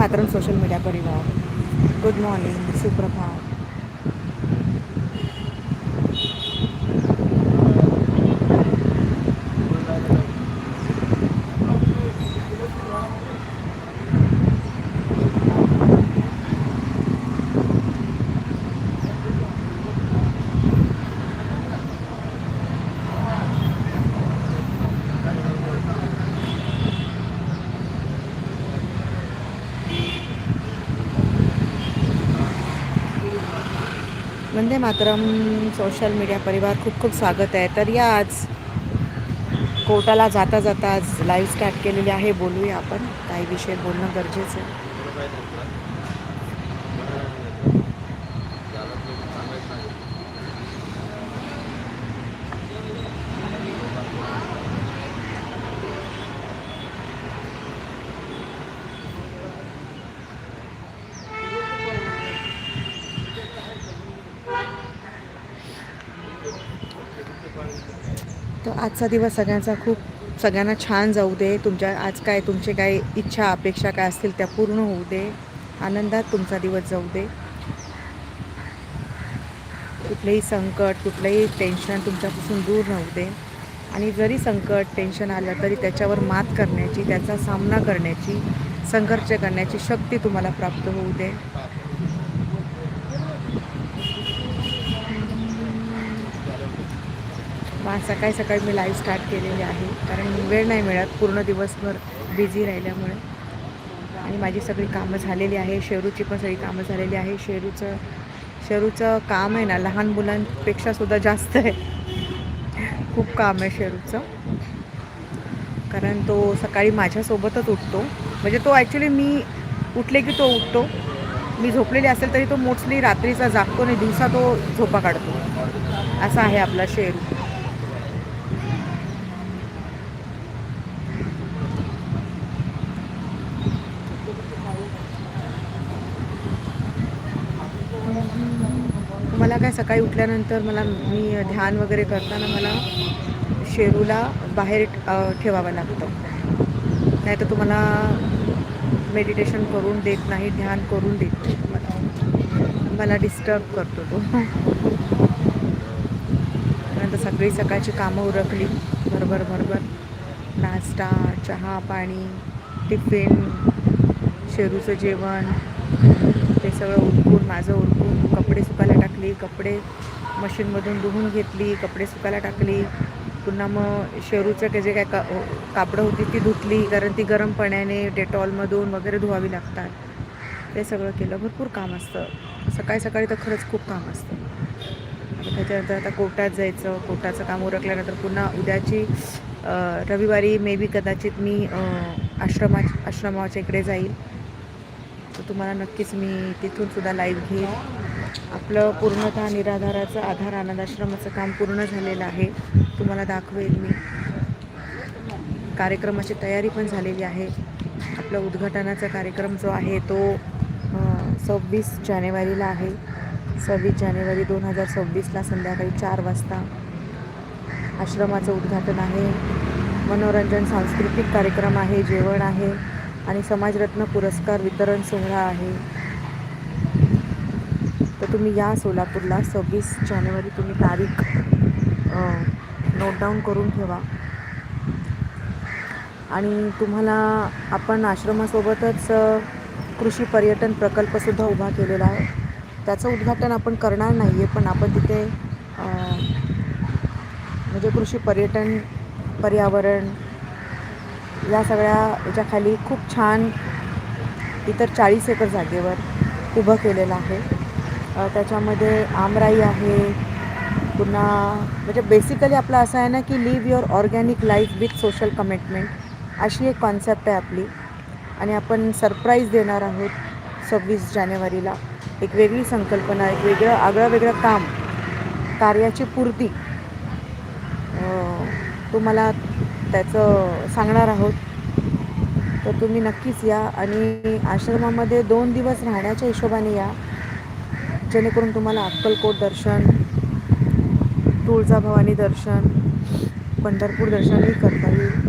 मात्र social media परिवार. Good morning सुप्रभात. वंदे मातरम सोशल मीडिया परिवार खूप खूप स्वागत आहे. तर या आज कोर्टाला जाता जाता आज लाईव्ह स्टार्ट केलेली आहे. बोलूया आपण. काही विषय बोलणं गरजेचं आहे. आजचा दिवस सगळ्यांचा खूप सगळ्यांना छान जाऊ दे. तुमच्या आज काय तुमचे काय इच्छा अपेक्षा काय असतील त्या पूर्ण होऊ दे. आनंदात तुमचा दिवस जाऊ दे. कुठलंही संकट कुठलंही टेन्शन तुमच्यापासून दूर राहू दे. आणि जरी संकट टेन्शन आलं तरी त्याच्यावर मात करण्याची त्याचा सामना करण्याची संघर्ष करण्याची शक्ती तुम्हाला प्राप्त होऊ दे. पाच सकाळी सकाळी मी लाईव्ह स्टार्ट केलेली आहे. कारण वेळ नाही मिळत पूर्ण दिवसभर बिझी राहिल्यामुळे. आणि माझी सगळी कामं झालेली आहे. शेरूची पण सगळी कामं झालेली आहे. शेरूचं शेरूचं काम आहे ना लहान मुलांपेक्षा सुद्धा जास्त आहे. खूप काम आहे शेरूचं. कारण तो सकाळी माझ्यासोबतच उठतो. म्हणजे तो ॲक्च्युली मी उठले की तो उठतो. मी झोपलेली असेल तरी तो मोस्टली रात्रीचा जागतो आणि दिवसा तो झोपा काढतो. असा आहे आपला शेरू मला काय सकाळी उठल्यानंतर मला मी ध्यान वगैरे करताना मला शेरूला बाहेर ठेवावं लागतं. नाही तर तुम्हाला मेडिटेशन करून देत नाही ध्यान करून देत नाही. मला मला डिस्टर्ब करतो तो. नंतर सगळी सकाळची कामं उरकली. भरभर भरभर. नाश्ता चहा पाणी टिफिन शेरूचं जेवण. ते सगळं उरकून माझं उरकून कपडे सुकायला टाकली कपडे मशीनमधून धुवून घेतली कपडे सुकायला टाकली. पुन्हा मग शेरूचं जे काय का कापडं होती ती धुतली कारण ती गरम पाण्याने डेटॉलमधून वगैरे धुवावी लागतात. ते सगळं केलं. भरपूर काम असतं. सकाळी सकाळी तर खरंच खूप काम असतं. आता त्याच्यानंतर आता कोर्टात जायचं. कोर्टाचं काम उरकल्यानंतर पुन्हा उद्याची रविवारी मे बी कदाचित मी आश्रमा आश्रमाच्या इकडे जाईल. तुम्हाला नक्कीच मी तिथून सुद्धा लाईव्ह घेईन आपलं पूर्णतः निराधाराचं आधार अनाथाश्रमाचं काम पूर्ण झालेलं आहे. तुम्हाला दाखवेल मी. कार्यक्रमाची तयारी पण झालेली आहे. आपला उद्घाटनाचा कार्यक्रम जो आहे तो सव्वीस जानेवारीला आहे. सव्वीस जानेवारी दोन हजार सव्वीसला संध्याकाळी चार वाजता आश्रमाचं उद्घाटन आहे. मनोरंजन सांस्कृतिक कार्यक्रम आहे जेवण आहे. आणि समाजरत्न पुरस्कार वितरण सोहळा आहे. तर तुम्ही या सोलापूरला सव्वीस जानेवारी तुम्ही तारीख नोट डाऊन करून ठेवा. आणि तुम्हाला आपण आश्रमासोबतच कृषी पर्यटन प्रकल्पसुद्धा उभा केलेला आहे. त्याचं उद्घाटन आपण करणार नाही आहे पण आपण तिथे म्हणजे कृषी पर्यटन पर्यावरण या सगळ्या याच्याखाली खूप छान इतर चाळीस एकर जागेवर उभं केलेलं आहे. त्याच्यामध्ये आमराई आहे पुन्हा म्हणजे बेसिकली आपलं असं आहे ना की live your organic life with social commitment अशी एक कॉन्सेप्ट आहे आपली. आणि आपण सरप्राईज देणार आहोत सव्वीस जानेवारीला. एक वेगळी संकल्पना एक वेगळं आगळं वेगळं काम कार्याची पूर्ती. तुम्हाला त्याचं सांगणार आहोत. तर तुम्ही नक्कीच या आणि आश्रमामध्ये दोन दिवस राहण्याच्या हिशोबाने या. जेणेकरून तुम्हाला अक्कलकोट दर्शन तुळजाभवानी दर्शन पंढरपूर दर्शनही करता येईल.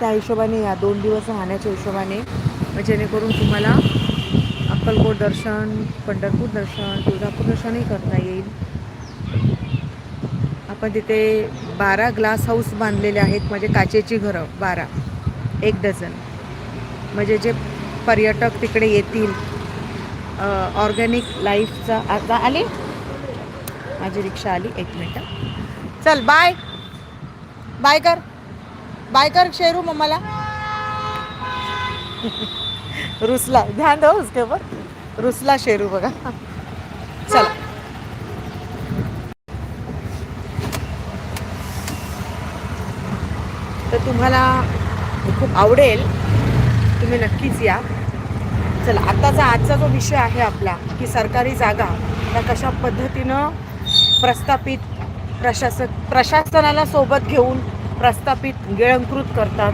त्या हिशोबाने या दोन दिवस राहण्याच्या हिशोबाने. जेणेकरून तुम्हाला अक्कलकोट दर्शन पंढरपूर दर्शन तुळजापूर दर्शनही करता येईल. आपण तिथे बारा ग्लास हाऊस बांधलेले आहेत म्हणजे काचेची घरं बारा. एक डझन. म्हणजे जे पर्यटक तिकडे येतील ऑर्गॅनिक लाईफचा आता आले? माझी रिक्षा आली एक मिनटं. चल बाय. बाय कर. बाय कर शेरू मम्माला. रुसला. ध्यान दो हो उसके ऊपर रुसला शेरू बघा. चला. तर तुम्हाला खूप आवडेल. तुम्ही नक्कीच या. चला आत्ताचा आजचा जो विषय आहे आपला की सरकारी जागा त्या कशा पद्धतीनं प्रस्थापित प्रशासक प्रशासनाला सोबत घेऊन प्रस्थापित गिळंकृत करतात?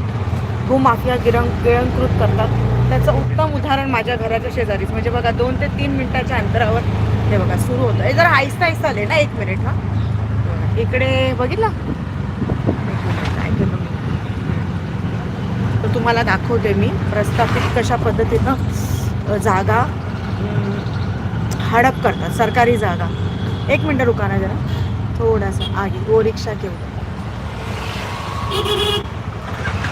भूमाफिया गिरं गिळंकृत करतात? त्याचं उत्तम उदाहरण माझ्या घराच्या शेजारीच. म्हणजे बघा दोन ते तीन मिनिटाच्या अंतरावर हे बघा सुरू होतं. हे जरा आहिस्ता आहिस्ता आले ना एक मिनिट हा. इकडे बघितलं? तर तुम्हाला दाखवते मी प्रस्थापित कशा पद्धतीनं जागा हडप करतात सरकारी जागा. एक मिनटं रुकाना जरा. थोडासा आगे ओ रिक्षा घेऊन.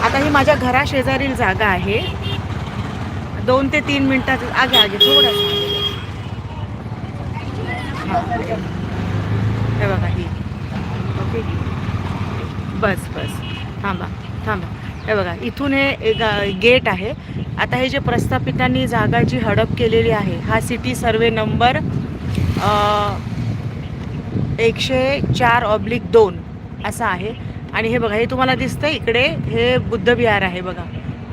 आता ही माझ्या घरा शेजारील जागा आहे. दोन ते तीन मिनिटात आगे आगे थोडंसं हां. हे बघा ही. ओके. बस बस. थांबा थांबा. हे बघा इथून हे गेट आहे. आता हे जे प्रस्थापितांनी जागा जी हडप केलेली आहे हा सिटी सर्वे नंबर एकशे चार ऑब्लिक दोन असा आहे. आणि हे बघा हे तुम्हाला दिसतं इकडे हे बुद्धविहार आहे बघा.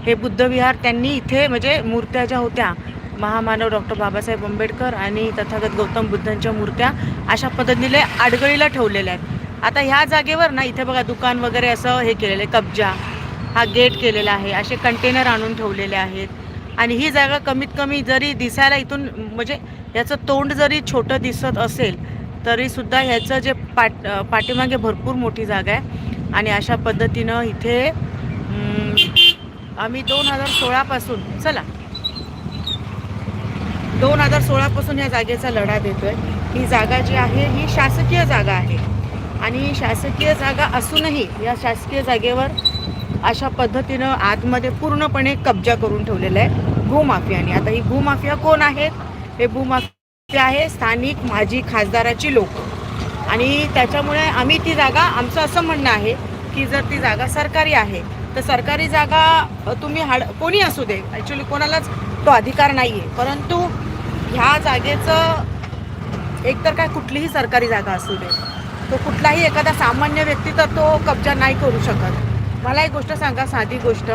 हे बुद्धविहार त्यांनी इथे म्हणजे मूर्त्या ज्या होत्या महामानव डॉक्टर बाबासाहेब आंबेडकर आणि तथागत गौतम बुद्धांच्या मूर्त्या अशा पद्धतीने आडगळीला ठेवलेल्या आहेत. आता ह्या जागेवर ना इथे बघा दुकान वगैरे असं हे केलेलं आहे कब्जा. हा गेट केलेला आहे असे कंटेनर आणून ठेवलेले आहेत. आणि ही जागा कमीत कमी जरी दिसायला इथून म्हणजे याचं तोंड जरी छोटं दिसत असेल तरीसुद्धा ह्याचं जे पाट पाठीमागे भरपूर मोठी जागा आहे. आणि अशा पद्धतीनं इथे आम्ही दोन हजार सोळापासून चला. दोन हजार सोळापासून या जागेचा लढा देतोय. ही जागा जी आहे ही शासकीय जागा आहे. आणि शासकीय जागा असूनही या शासकीय जागेवर अशा पद्धतीनं आतमध्ये पूर्णपणे कब्जा करून ठेवलेला आहे भूमाफियाने. आता ही भूमाफिया कोण आहेत? हे भूमाफिया आहे स्थानिक माजी खासदाराची लोक. आणि त्याच्यामुळे आम्ही ती जागा आमचं असं म्हणणं आहे की जर ती जागा सरकारी आहे तर सरकारी जागा तुम्ही हाड कोणी असू दे. ॲक्च्युली कोणालाच तो अधिकार नाही आहे परंतु ह्या जागेचं एकतर काय कुठलीही सरकारी जागा असू दे तो कुठलाही एखादा सामान्य व्यक्ती तर तो कब्जा नाही करू शकत. मला एक गोष्ट सांगा साधी गोष्ट.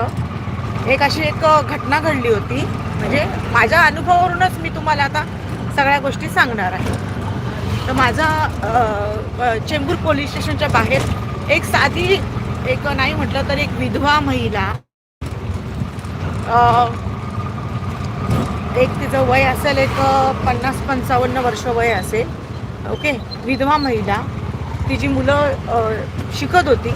एक अशी एक घटना घडली होती. म्हणजे माझ्या अनुभवावरूनच मी तुम्हाला आता सगळ्या गोष्टी सांगणार आहे. तर माझा चेंबूर पोलीस स्टेशनच्या बाहेर एक साधी एक नाही म्हटलं तर एक विधवा महिला एक तिचं वय असेल एक पन्नास पंचावन्न वर्ष वय असेल. ओके? विधवा महिला. तिची मुलं शिकत होती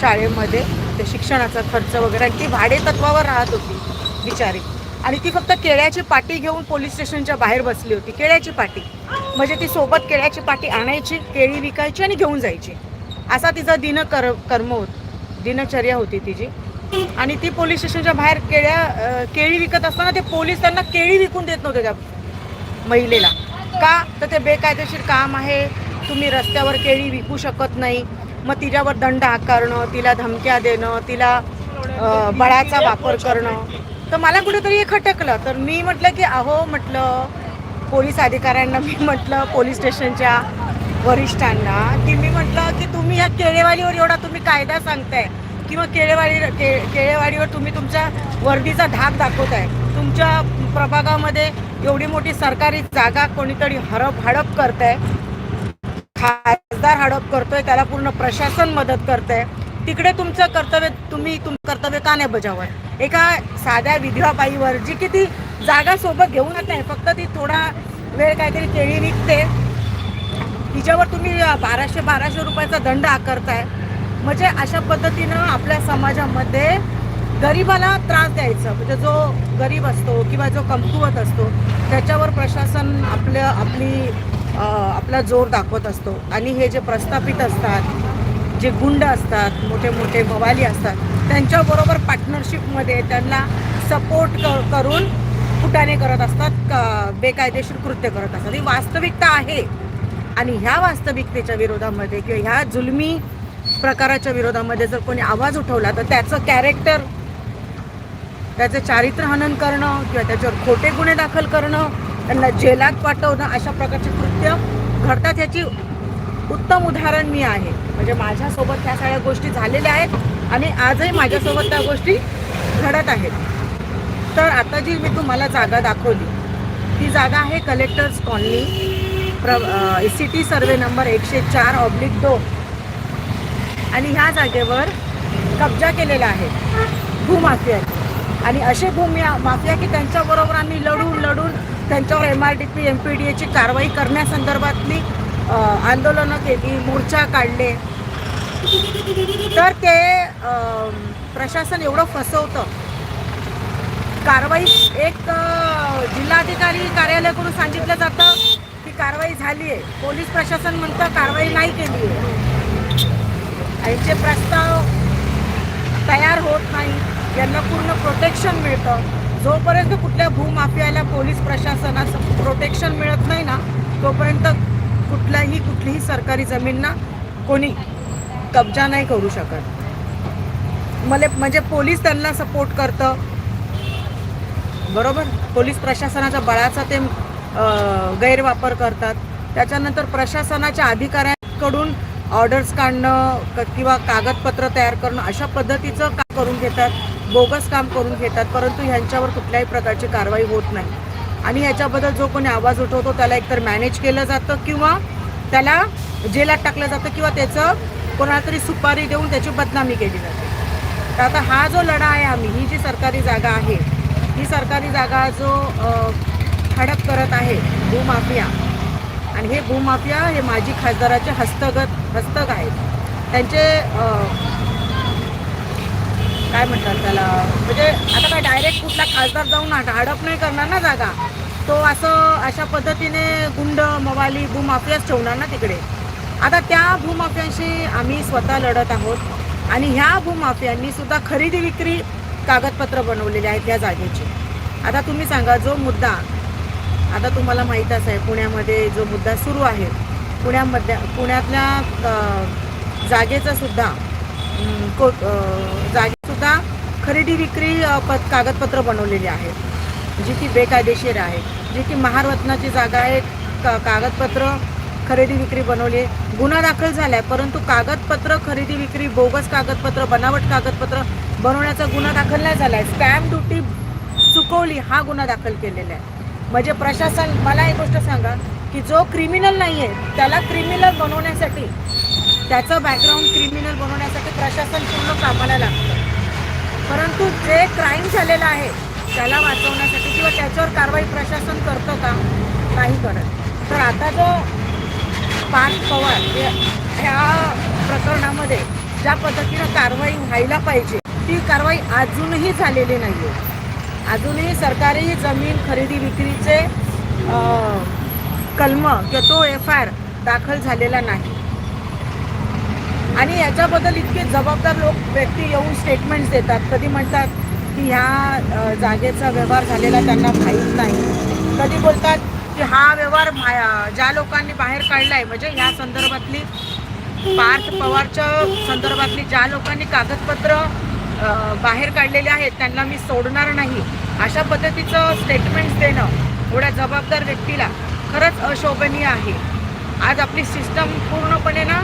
शाळेमध्ये. ते शिक्षणाचा खर्च वगैरे आणि ती भाडे तत्वावर राहत होती बिचारी. आणि ती फक्त केळ्याची पाटी घेऊन पोलीस स्टेशनच्या बाहेर बसली होती. केळ्याची पाटी. म्हणजे ती सोबत केळ्याची पाटी आणायची केळी विकायची आणि घेऊन जायची. असा तिचा दिन कर कर्म होत दिनचर्या होती तिची. आणि ती पोलीस स्टेशनच्या बाहेर केळ्या केळी विकत असताना ते पोलीस त्यांना केळी विकून देत नव्हते त्या महिलेला. का? तर ते बेकायदेशीर काम आहे. तुम्ही रस्त्यावर केळी विकू शकत नाही. मग तिच्यावर दंड आकारणं तिला धमक्या देणं तिला बळाचा वापर करणं. तर मला कुठेतरी हे खटकलं. तर मी म्हटलं की अहो म्हटलं पोलीस अधिकाऱ्यांना मी म्हटलं पोलीस स्टेशनच्या वरिष्ठांना की मी म्हटलं की तुम्ही या केळेवाडीवर एवढा तुम्ही कायदा सांगताय किंवा केळेवाडी के केळेवाडीवर तुम्ही तुमच्या वर्दीचा धाक दाखवताय. तुमच्या प्रभागामध्ये एवढी मोठी सरकारी जागा कोणीतरी हडप हडप करताय खासदार हडप करतोय त्याला पूर्ण प्रशासन मदत करतंय. तिकडे तुमचं कर्तव्य तुम्ही तुम कर्तव्य का नाही बजावत? एका साध्या विधवाबाईवर जी की ती जागा सोबत घेऊन येत नाही फक्त ती थोडा वेळ काहीतरी केळी निघते हिच्यावर तुम्ही बाराशे बाराशे रुपयाचा दंड आकारताय. म्हणजे अशा पद्धतीनं आपल्या समाजामध्ये गरिबाला त्रास द्यायचा. म्हणजे जो गरीब असतो किंवा जो कमकुवत असतो त्याच्यावर प्रशासन आपलं आपली आपला जोर दाखवत असतो. आणि हे जे प्रस्थापित असतात जे गुंड असतात मोठे मोठे मवाली असतात त्यांच्याबरोबर पार्टनरशिपमध्ये त्यांना सपोर्ट क करून फुटाणे करत असतात का बेकायदेशीर कृत्य करत असतात. ही वास्तविकता आहे. आणि ह्या वास्तविकतेच्या विरोधामध्ये किंवा ह्या जुलमी प्रकाराच्या विरोधामध्ये जर कोणी आवाज उठवला तर त्याचं कॅरेक्टर त्याचं चारित्र्य हनन करणं किंवा त्याच्यावर खोटे गुन्हे दाखल करणं त्यांना जेलात पाठवणं अशा प्रकारचे कृत्य घडतात ह्याची उत्तम उदाहरण मी आहे. म्हणजे माझ्यासोबत ह्या सगळ्या गोष्टी झालेल्या आहेत आणि आजही माझ्यासोबत त्या गोष्टी घडत आहेत. तर आता जी मी तुम्हाला जागा दाखवली ती जागा आहे कलेक्टर्स कॉलनी प्र सिटी सर्वे नंबर एकशे चार ऑब्लिक दोन. आणि ह्या जागेवर कब्जा केलेला आहे. भूमाफियाने आणि असे भूमी माफिया की त्यांच्याबरोबर आम्ही लढून लढून त्यांच्यावर M R D P M P D एची कारवाई करण्यासंदर्भातली आंदोलनं केली मोर्चा काढले. तर ते प्रशासन एवढं फसवतं. कारवाई एक जिल्हाधिकारी कार्यालयाकडून सांगितलं जातं. कारवाई झाली आहे. पोलीस प्रशासन म्हणतं कारवाई नाही केली आहे. यांचे प्रस्ताव तयार होत नाही. यांना पूर्ण प्रोटेक्शन मिळतं. जोपर्यंत कुठल्या भूमाफियाला पोलीस प्रशासनाचं प्रोटेक्शन मिळत नाही ना तोपर्यंत कुठल्याही कुठलीही सरकारी जमीनना कोणी कब्जा नाही करू शकत. मला म्हणजे पोलीस त्यांना सपोर्ट करतं. बरोबर? पोलीस प्रशासनाच्या बळाचा ते गैरवापर करतात. त्याच्यानंतर प्रशासनाच्या अधिकाऱ्यांकडून ऑर्डर्स काढणं क- किंवा कागदपत्र तयार करणं अशा पद्धतीचं काम करून घेतात बोगस काम करून घेतात परंतु ह्यांच्यावर कुठल्याही प्रकारची कारवाई होत नाही. आणि ह्याच्याबद्दल जो कोणी आवाज उठवतो त्याला एकतर मॅनेज केलं जातं किंवा त्याला जेलात टाकलं जातं किंवा त्याचं कोणाला तरी सुपारी देऊन त्याची बदनामी केली जाते. तर आता हा जो लढा आहे आम्ही ही जी सरकारी जागा आहे ही सरकारी जागा जो हडप करत आहे भूमाफिया आणि हे भूमाफिया हे माजी खासदाराचे हस्तगत हस्तक आहेत. त्यांचे काय म्हणतात त्याला? म्हणजे आता काय डायरेक्ट कुठला खासदार जाऊन हडप नाही करणार ना जागा. तो असं अशा पद्धतीने गुंड मवाली भूमाफियाच ठेवणार ना तिकडे. आता त्या भूमाफियांशी आम्ही स्वतः लढत आहोत. आणि ह्या भूमाफियांनी सुद्धा खरेदी विक्री कागदपत्र बनवलेली आहेत या जागेची. आता तुम्ही सांगा जो मुद्दा आता तुम्हाला माहीतच आहे पुण्यामध्ये जो मुद्दा सुरू आहे पुण्यामध्ये पुण्यातल्या जागेचा सुद्धा को जागेसुद्धा खरेदी विक्री पत कागदपत्र बनवलेली आहेत जी की बेकायदेशीर आहे जी की महारत्नाची जागा आहे का कागदपत्र खरेदी विक्री बनवली आहे. गुन्हा दाखल झाला आहे परंतु कागदपत्र खरेदी विक्री बोगस कागदपत्र बनावट कागदपत्र बनवण्याचा गुन्हा दाखल नाही झाला आहे स्टॅम्प ड्युटी चुकवली हा गुन्हा दाखल केलेला आहे म्हणजे प्रशासन मला एक गोष्ट सांगा की जो क्रिमिनल नाही आहे त्याला क्रिमिनल बनवण्यासाठी त्याचं बॅकग्राऊंड क्रिमिनल बनवण्यासाठी प्रशासन पूर्ण कामाला लागतं. परंतु जे क्राईम झालेलं आहे त्याला वाचवण्यासाठी किंवा त्याच्यावर कारवाई प्रशासन करतं का? नाही करत. तर आता जो पान पवार ह्या प्रकरणामध्ये ज्या पद्धतीनं कारवाई व्हायला पाहिजे ती कारवाई अजूनही झालेली नाही आहे अजूनही सरकारी जमीन खरेदी विक्रीचे कलम किंवा तो एफ आय आर दाखल झालेला नाही. आणि याच्याबद्दल इतके जबाबदार लोक व्यक्ती येऊन स्टेटमेंट्स देतात. कधी म्हणतात की ह्या जागेचा व्यवहार झालेला त्यांना माहीत नाही. कधी बोलतात की हा व्यवहार ज्या लोकांनी बाहेर काढला आहे म्हणजे ह्या संदर्भातली पार्थ पवारच्या संदर्भातली ज्या लोकांनी कागदपत्र बाहेर काढलेले आहेत त्यांना मी सोडणार नाही. अशा पद्धतीचं स्टेटमेंट्स देणं एवढ्या जबाबदार व्यक्तीला खरंच अशोभनीय आहे. आज आपली सिस्टम पूर्णपणे ना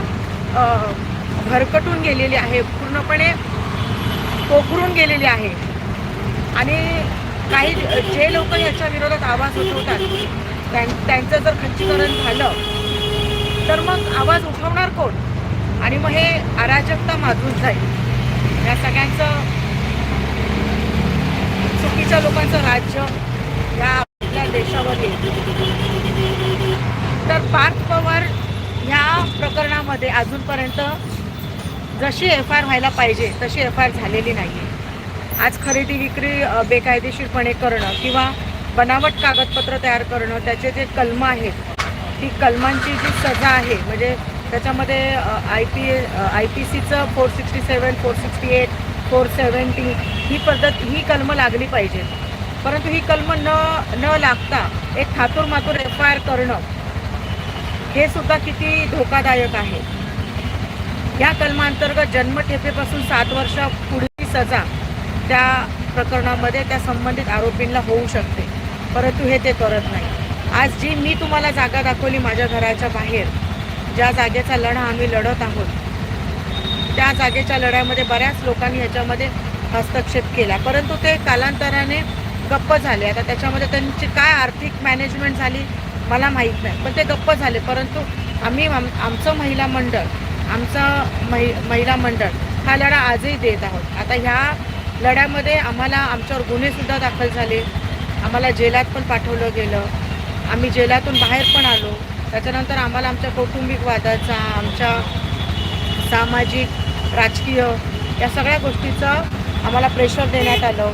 भरकटून गेलेली आहे पूर्णपणे पोखरून गेलेली आहे. आणि काही जे लोक याच्या विरोधात आवाज उठवतात त्यां- त्यांचं जर खच्चीकरण झालं तर मग आवाज उठवणार कोण? आणि मग हे अराजकता माजून जाईल. या सगळ्यांचं चुकीच्या लोकांचं राज्य या आपल्या देशावर येईल. तर पार्थ पवार ह्या प्रकरणामध्ये अजूनपर्यंत जशी एफ आय आर व्हायला पाहिजे तशी एफ आय आर झालेली नाही आहे आज खरेदी विक्री बेकायदेशीरपणे करणं किंवा बनावट कागदपत्र तयार करणं त्याचे जे कलमं आहेत ती कलमांची जी सजा आहे म्हणजे त्याच्यामध्ये आय पी आय पी सीचं four sixty seven four sixty eight four seventy ही पद्धत ही कलमं लागली पाहिजे. परंतु ही कलमं न न लागता एक थातूर मातूर एफ आय आर करणं हे सुद्धा किती धोकादायक आहे. या कलमांतर्गत जन्मठेपेपासून सात वर्ष पुढची सजा त्या प्रकरणामध्ये त्या संबंधित आरोपींना होऊ शकते. परंतु हे ते करत नाही. आज जी मी तुम्हाला जागा दाखवली माझ्या घराच्या बाहेर ज्या जागेचा लढा आम्ही लढत आहोत. त्या जागेच्या लढ्यामध्ये बऱ्याच लोकांनी ह्याच्यामध्ये हस्तक्षेप केला. परंतु ते कालांतराने गप्प झाले. आता त्याच्यामध्ये त्यांची काय आर्थिक मॅनेजमेंट झाली मला माहीत नाही. पण ते गप्प झाले. परंतु आम्ही आम आमचं महिला मंडळ आमचं महि महिला मंडळ हा लढा आजही देत आहोत. आता ह्या लढ्यामध्ये आम्हाला आमच्यावर गुन्हेसुद्धा दाखल झाले. आम्हाला जेलात पण पाठवलं गेलं. आम्ही जेलातून बाहेर पण आलो. त्याच्यानंतर आम्हाला आमच्या कौटुंबिक वादाचा आमच्या सामाजिक राजकीय या सगळ्या गोष्टीचं आम्हाला प्रेशर देण्यात आलं.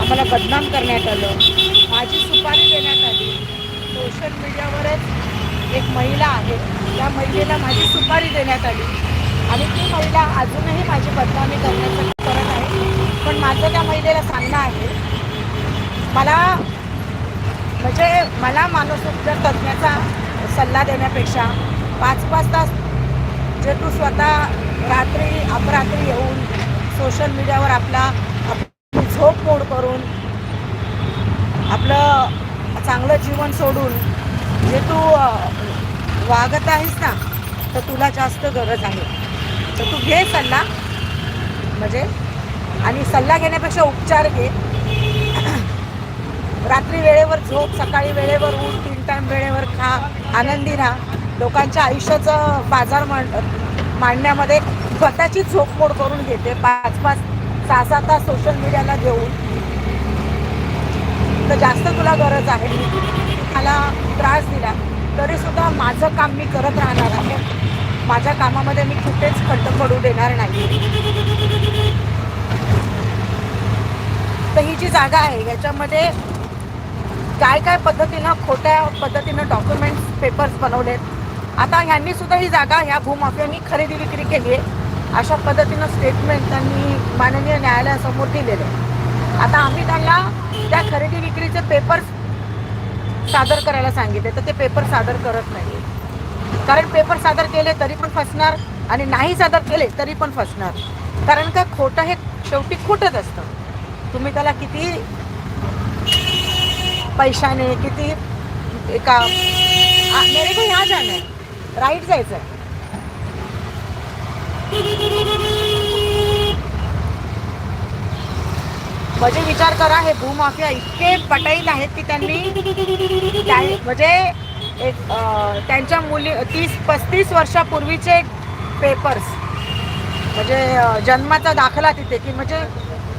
आम्हाला बदनाम करण्यात आलं. माझी सुपारी देण्यात आली. सोशल मीडियावरच एक महिला आहे. त्या महिलेला माझी सुपारी देण्यात आली. आणि ती महिला अजूनही माझी बदनामी करण्याचं करत आहे. पण माझं त्या महिलेला सांगणं आहे मला म्हणजे मला मानसोपचार तज्ज्ञाचा सल्ला देण्यापेक्षा पाच पाच तास जे तू स्वतः रात्री अपरात्री येऊन सोशल मीडियावर आपला झोप मोड करून आपलं चांगलं जीवन सोडून जे तू वागत आहेस ना तर तुला जास्त गरज आहे. तर तू घे सल्ला. म्हणजे आणि सल्ला घेण्यापेक्षा उपचार घे. रात्री वेळेवर झोप सकाळी वेळेवर उठ तीन टाईम वेळेवर खा आनंदी राहा. लोकांच्या आयुष्याचं बाजार मांड मांडण्यामध्ये स्वतःची झोपमोड करून घेते. पाच पाच सहा सहा तास सोशल मीडियाला देऊन. तर जास्त तुला गरज आहे. मला त्रास दिला. तरीसुद्धा माझं काम मी करत राहणार आहे. माझ्या कामामध्ये मी कुठेच खड्ड पडू देणार नाही. तर ही जी जागा आहे याच्यामध्ये काय काय पद्धतीनं खोट्या पद्धतीनं डॉक्युमेंट्स पेपर्स बनवलेत. आता ह्यांनी सुद्धा ही जागा ह्या भूमाफियांनी खरेदी विक्री केली आहे. अशा पद्धतीनं स्टेटमेंट त्यांनी माननीय न्यायालयासमोर दिलेले आहे. आता आम्ही त्यांना त्या खरेदी विक्रीचे पेपर्स सादर करायला सांगितले तर ते पेपर सादर करत नाही कारण पेपर सादर केले तरी पण फसणार आणि नाही सादर केले तरी पण फसणार. कारण का खोटं हे शेवटी खोटंच असतं. तुम्ही त्याला किती पैशाने किती एका मेरे को यहाँ जाना है. राईट जायचं आहे म्हणजे विचार करा हे भूमाफिया इतके पटाईत आहेत की त्यांनी म्हणजे एक त्यांच्या मुली तीस पस्तीस वर्षापूर्वीचे पेपर्स म्हणजे जन्माचा दाखला तिथे की म्हणजे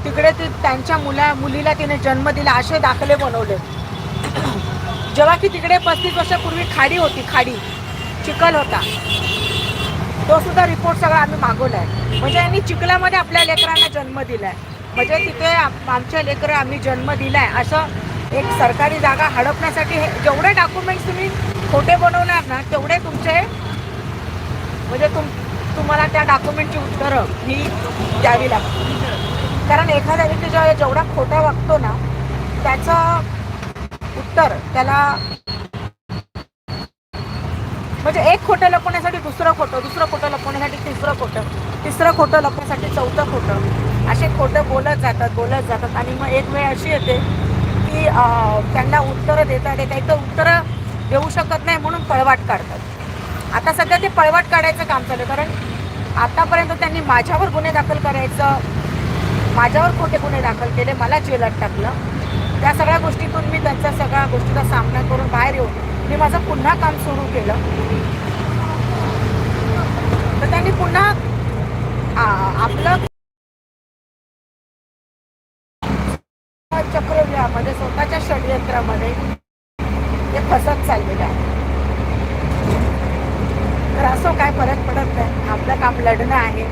तिकडे ती त्यांच्या मुला मुलीला तिने जन्म दिला असे दाखले बनवले. जेव्हा की तिकडे पस्तीस वर्षापूर्वी खाडी होती खाडी. चिखल होता. तो सुद्धा रिपोर्ट सगळा आम्ही मागवला आहे म्हणजे यांनी चिखलामध्ये आपल्या लेकरांना जन्म दिलाय. म्हणजे तिथे आम- आमच्या लेकरं आम्ही जन्म दिलाय असं एक सरकारी जागा हडपण्यासाठी हे जेवढे डॉक्युमेंट्स तुम्ही खोटे बनवणार ना तेवढे तुमचे म्हणजे तुम तुम्हाला त्या डॉक्युमेंटची उत्तरं ही द्यावी लागतील. कारण एखाद्या व्यक्ती जेव्हा जेवढा खोटा वागतो ना त्याचं तर त्याला म्हणजे एक खोटं लपवण्यासाठी दुसरं खोटं दुसरं खोटं लपवण्यासाठी तिसरं खोटं तिसरं खोटं लपवण्यासाठी चौथं खोटं. असे खोटं बोलत जातात बोलत जातात आणि मग एक वेळ अशी येते की त्यांना उत्तरं देता देता एक तर उत्तरं देऊ शकत नाही म्हणून पळवाट काढतात. आता सध्या ते पळवाट काढायचं काम चालू आहे. कारण आतापर्यंत त्यांनी माझ्यावर गुन्हे दाखल करायचं माझ्यावर खोटे गुन्हे दाखल केले मला जेलात टाकलं. त्या सगळ्या गोष्टीतून मी त्यांच्या सगळ्या गोष्टीचा सामना करून बाहेर येऊन मी माझं पुन्हा काम सुरू केलं. तर त्यांनी पुन्हा आपलं चक्रव्यूहामध्ये स्वतःच्या षडयंत्रामध्ये ते फसत चाललेलं आहे. तर असं काय फरक पडत नाही. आपलं काम लढणं आहे.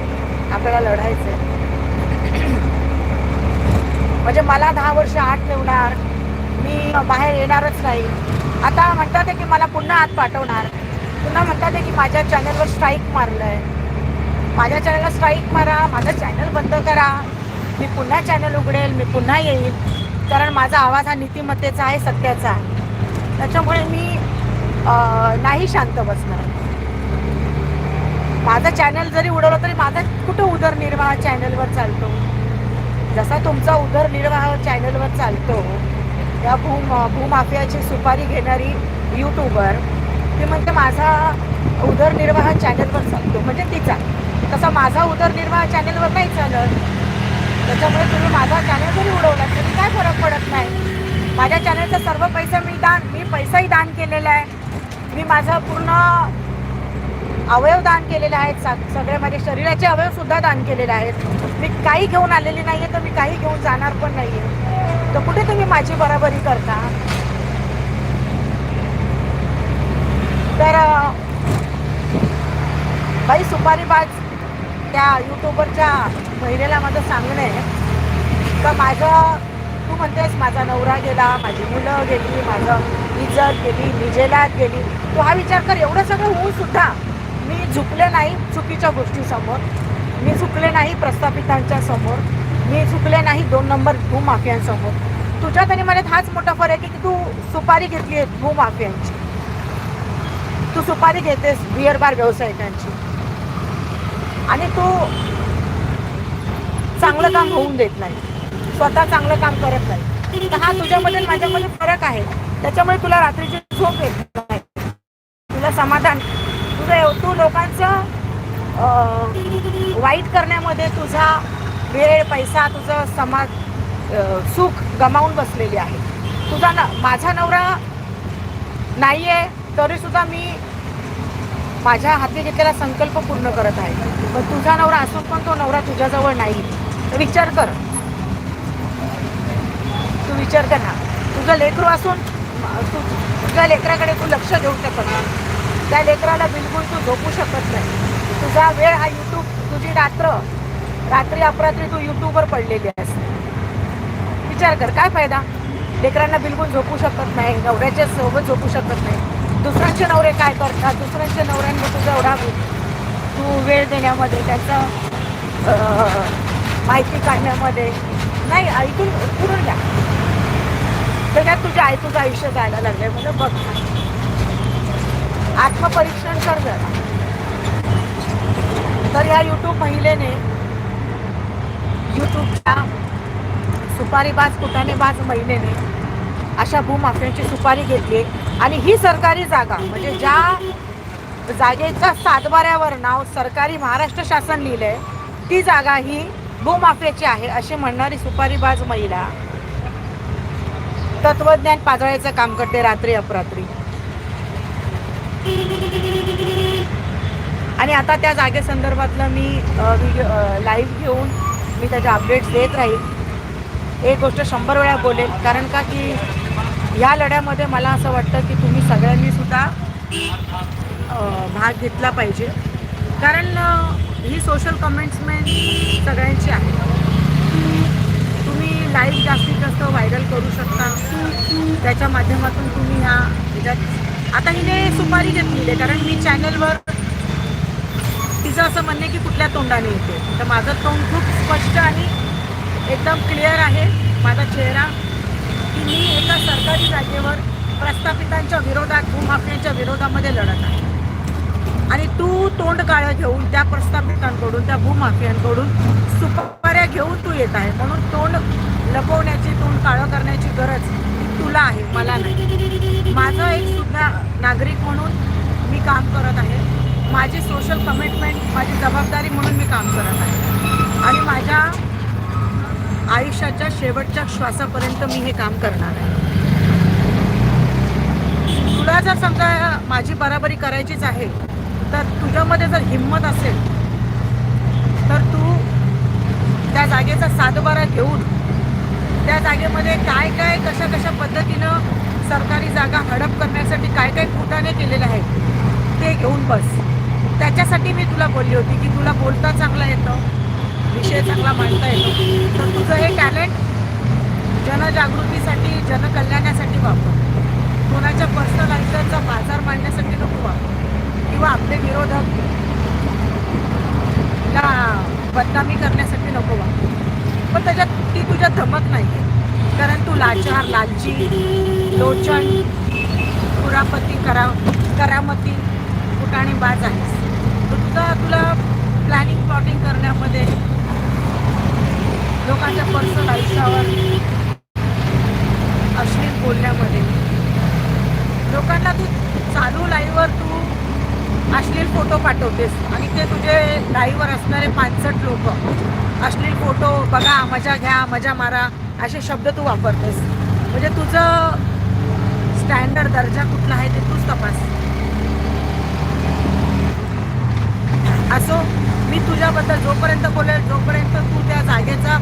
आपल्याला लढायचं आहे म्हणजे मला दहा वर्ष आत ठेवणार मी बाहेर येणारच नाही. आता म्हणतात आहे की मला पुन्हा आत पाठवणार. पुन्हा म्हणतात आहे की माझ्या चॅनलवर स्ट्राईक मारलं आहे माझ्या चॅनलला स्ट्राईक मारा माझं चॅनल बंद करा. मी पुन्हा चॅनल उघडेल मी पुन्हा येईल. कारण माझा आवाज हा नीतिमत्तेचा आहे सत्याचा आहे. त्याच्यामुळे मी नाही शांत बसणार. माझं चॅनल जरी उडवलं तरी माझा कुठं उदरनिर्वाह चॅनलवर चालतो? जसा तुमचा उदरनिर्वाह चॅनलवर चालतो या भू भूमाफियाची सुपारी घेणारी यूट्यूबर ती म्हणते माझा उदरनिर्वाह चॅनलवर चालतो म्हणजे तिचा. तसा माझा उदरनिर्वाह चॅनलवर नाही चालत. त्याच्यामुळे तुम्ही माझा चॅनल जरी उडवला तरी काय फरक पडत नाही. माझ्या चॅनलचा सर्व पैसा मी दान मी पैसाही दान केलेला आहे. मी माझा पूर्ण अवयव दान केलेले आहेत सा- सगळे माझे शरीराचे अवयव सुद्धा दान केलेले आहेत. मी काही घेऊन आलेली नाहीये तर मी काही घेऊन जाणार पण नाहीये. तर कुठे तुम्ही माझी बराबरी करता? तर बाई बाई सुपारीबाज त्या युट्यूबरच्या महिलेला माझं सांगणं आहे. का माझं तू म्हणतेस माझा नवरा गेला माझी मुलं गेली माझं इज्जत गेली निजेलात गेली. तू हा विचार कर एवढं सगळं होऊन सुद्धा मी झुकले नाही चुकीच्या गोष्टीसमोर. मी झुकले नाही प्रस्थापितांच्या समोर. मी झुकले नाही दोन नंबर भूमाफियांसमोर. तुझ्या तरी मनात हाच मोठा फरक आहे की तू सुपारी घेतली आहे भूमाफियांची. तू सुपारी घेतेस बिअर बार व्यावसायिकांची. आणि तू चांगलं काम होऊन देत नाही. स्वतः चांगलं काम करत नाही. तर हा तुझ्यामध्ये माझ्यामध्ये फरक आहे. त्याच्यामुळे तुला रात्रीची झोप येत नाही. तुला समाधान तुझं तू लोकांचं वाईट करण्यामध्ये तुझा वेळ पैसा तुझं समाज सुख गमावून बसलेली आहे. तुझा न माझा नवरा नाही आहे तरीसुद्धा मी माझ्या हाती घेतलेला संकल्प पूर्ण करत आहे. पण तुझा नवरा असून पण तो नवरा तुझ्याजवळ नाही. तर विचार कर. तू विचार कर ना. तुझं लेकरू असून तू तुझ्या लेकराकडे तू लक्ष देऊ शकत नाही त्या लेकराला बिलकुल तू झोपू शकत नाही. तुझा वेळ हा यूट्यूब तुझी रात्र रात्री अपरात्री तू यूट्यूबवर पडलेली आहेस. विचार कर काय फायदा? लेकरांना बिलकुल झोपू शकत नाही नवऱ्याच्या सोबत झोपू शकत नाही. दुसऱ्यांचे नवरे काय करतात? दुसऱ्यांच्या नवऱ्यांना तुझा एवढा तू वेळ देण्यामध्ये त्याचं माहिती काढण्यामध्ये नाही ऐकून पुरून द्या त्याच्यात तुझ्या आई तुझं आयुष्य जायला लागलं म्हणजे बघ. आत्मपरीक्षण कर जरा तर ह्या यूट्यूब महिलेने यूट्यूबच्या सुपारीबाज कुटाणेबाज महिलेने अशा भूमाफियांची सुपारी घेतली आणि ही सरकारी जागा म्हणजे ज्या जागेच्या सातबाऱ्यावर नाव सरकारी महाराष्ट्र शासन लिहिलंय ती जागा ही भूमाफियाची आहे अशी म्हणणारी सुपारीबाज महिला तत्वज्ञान पाजळायचं काम करते रात्री अपरात्री. आणि आता त्या जागेसंदर्भातलं मी व्हिडिओ लाईव्ह घेऊन मी त्याचे अपडेट्स देत राहील. एक गोष्ट शंभर वेळा बोलेल कारण का की ह्या लढ्यामध्ये मला असं वाटतं की तुम्ही सगळ्यांनी सुद्धा भाग घेतला पाहिजे. कारण ही सोशल कमेंट्समेंट सगळ्यांची आहे तुम्ही लाईव्ह जास्तीत जास्त व्हायरल करू शकता. त्याच्या माध्यमातून तुम्ही ह्या ह्याच्यात आता हिने सुपारी घेतलेली आहे कारण मी चॅनलवर तिचं असं म्हणणे की कुठल्या तोंडाने येते. तर माझं तोंड खूप स्पष्ट आणि एकदम क्लिअर आहे. माझा चेहरा की मी एका सरकारी जागेवर प्रस्थापितांच्या विरोधात भूमाफियांच्या विरोधामध्ये लढत आहे. आणि तू तोंड काळं घेऊन त्या प्रस्थापितांकडून त्या भूमाफियांकडून सुपाऱ्या घेऊन तू येत आहे. म्हणून तोंड लपवण्याची तोंड काळं करण्याची गरज तुला आहे मला नाही. माझं एक सुद्धा नागरिक म्हणून मी काम करत आहे. माझी सोशल कमिटमेंट माझी जबाबदारी म्हणून मी काम करत आहे. आणि माझ्या आयुष्याच्या शेवटच्या श्वासापर्यंत मी हे काम करणार आहे. तुला जर समजा माझी बराबरी करायचीच आहे तर तुझ्यामध्ये जर हिंमत असेल तर तू त्या जागेचा सातबारा घेऊन त्या जागेमध्ये काय काय कशा कशा पद्धतीनं सरकारी जागा हडप करण्यासाठी काय काय कुटाने केलेलं आहेत ते घेऊन बस. त्याच्यासाठी मी तुला बोलली होती की तुला बोलता चांगलं येतं विषय चांगला मांडता येतो. तर तुझं हे टॅलेंट जनजागृतीसाठी जनकल्याणासाठी वापर. कोणाच्या पर्सनल आयुष्याचा बाजार मांडण्यासाठी नको वापर. किंवा आपले विरोधक बदनामी करण्यासाठी नको वापर. पण त्याच्यात ती तुझ्या धमक नाही आहे कारण तू लाचार लालची लोचन पुरापती करा करामती कुटाणी बाज आहेस. फक्त तुला प्लॅनिंग प्लॉटिंग करण्यामध्ये लोकांच्या पर्सनल आयुष्यावर अश्लील बोलण्यामध्ये लोकांना तू अश्लील फोटो पाठवतेस. आणि ते तुझे डाईवर असणारे पानसट लोक अश्लील फोटो बघा मजा घ्या मजा मारा असे शब्द तू वापरतेस. म्हणजे तुझं स्टँडर्ड दर्जा कुठला आहे ते तूच तपास. असो मी तुझ्याबद्दल जोपर्यंत बोलेल जोपर्यंत तू त्या जागेचा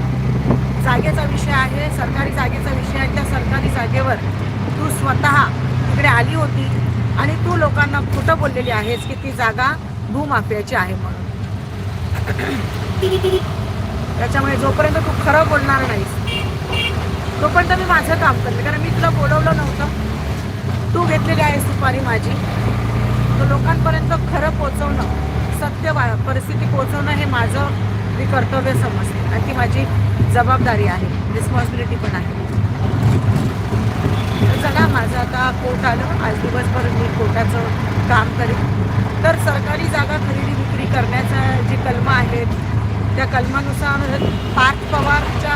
जागेचा विषय आहे सरकारी जागेचा विषय आहे त्या सरकारी जागेवर तू स्वतः तिकडे आली होती आणि तू लोकांना खोटं बोललेली आहेस की ती जागा भूमाफियाची आहे म्हणून. त्याच्यामुळे जोपर्यंत तू खरं बोलणार नाहीस तोपर्यंत मी माझं काम करते. कारण मी तुला बोलवलं नव्हतं. तू घेतलेली आहेस सुपारी माझी. तर लोकांपर्यंत खरं पोचवणं सत्य परिस्थिती पोचवणं हे माझं मी कर्तव्य समजते. आणि ती माझी जबाबदारी आहे. रिस्पॉन्सिबिलिटी पण आहे. चला माझं आता कोर्ट आलं. आज दिवसभर मी कोर्टाचं काम करेन. तर सरकारी जागा खरेदी विक्री करण्याच्या जी कलम आहेत त्या कलमानुसार पार्थ पवारच्या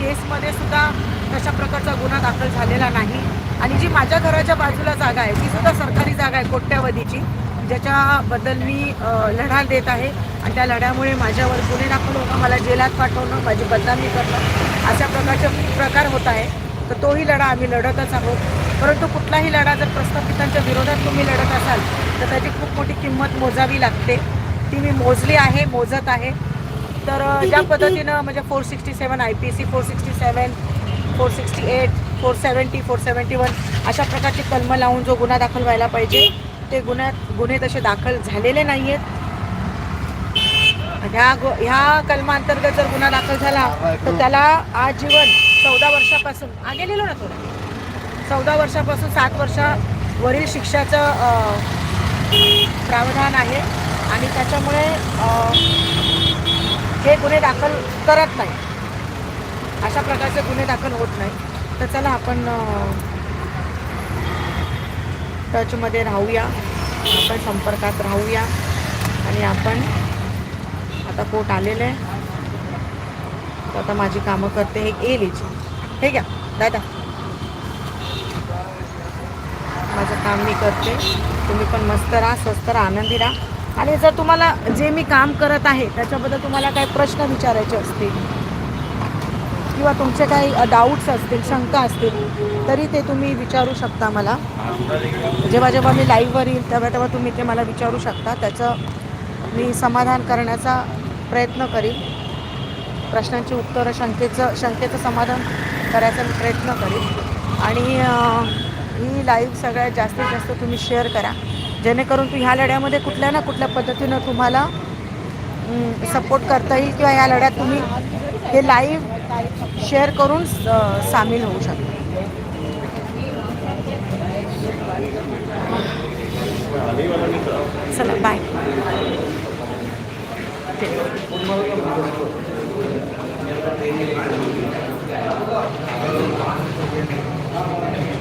केसमध्ये सुद्धा तशा प्रकारचा गुन्हा दाखल झालेला नाही. आणि जी माझ्या घराच्या बाजूला जागा आहे ती सुद्धा सरकारी जागा आहे कोट्यावधीची. ज्याच्याबद्दल मी लढा देत आहे. आणि त्या लढ्यामुळे माझ्यावर गुन्हे दाखल होणं मला जेलात पाठवणं माझी बदनामी करणं अशा प्रकारचे प्रकार होत आहे तर तोही लढा आम्ही लढतच आहोत. परंतु कुठलाही लढा जर प्रस्थापितांच्या विरोधात तुम्ही लढत असाल तर त्याची खूप मोठी किंमत मोजावी लागते. ती मी मोजली आहे मोजत आहे. तर ज्या पद्धतीनं म्हणजे four sixty seven I P C four sixty seven four sixty eight four seventy four seventy one अशा प्रकारची कलमं लावून जो गुन्हा दाखल व्हायला पाहिजे ते गुन्ह्यात गुन्हे तसे दाखल झालेले नाही आहेत ह्या गु ह्या कलमांतर्गत जर गुन्हा दाखल झाला तर त्याला आजीवन चौदा वर्षापासून. आगे लिहिलो ना थोडं. चौदा वर्षापासून सात वर्षावरील शिक्षाचं प्रावधान आहे. आणि त्याच्यामुळे हे गुन्हे दाखल करत नाही. अशा प्रकारचे गुन्हे दाखल होत नाही. तर चला आपण टचमध्ये राहूया. आपण संपर्कात राहूया. आणि आपण आता कोर्ट आलेलं आहे. तर आता माझी कामं करते हे येईल हिची. हे घ्या दादा माझं काम मी करते. तुम्ही पण मस्त राहा स्वस्त राहा आनंदी राहा. आणि जर तुम्हाला जे मी काम करत आहे त्याच्याबद्दल तुम्हाला काही प्रश्न विचारायचे असतील किंवा तुमचे काही डाऊट्स असतील शंका असतील तरी ते तुम्ही विचारू शकता मला. जेव्हा जेव्हा मी लाईव्हवर येईल तेव्हा तेव्हा तुम्ही ते मला विचारू शकता. त्याचं मी समाधान करण्याचा प्रयत्न करीन. प्रश्नांची उत्तरं शंकेचं शंकेचं समाधान करायचा मी प्रयत्न करीन. आणि ही लाईव्ह सगळ्यात जास्तीत जास्त तुम्ही शेअर करा. जेणेकरून तू ह्या लढ्यामध्ये कुठल्या ना कुठल्या पद्धतीनं तुम्हाला सपोर्ट करता येईल किंवा या लढ्यात तुम्ही हे लाईव्ह शेअर करून सामील होऊ शकता. चला बाय Thank you.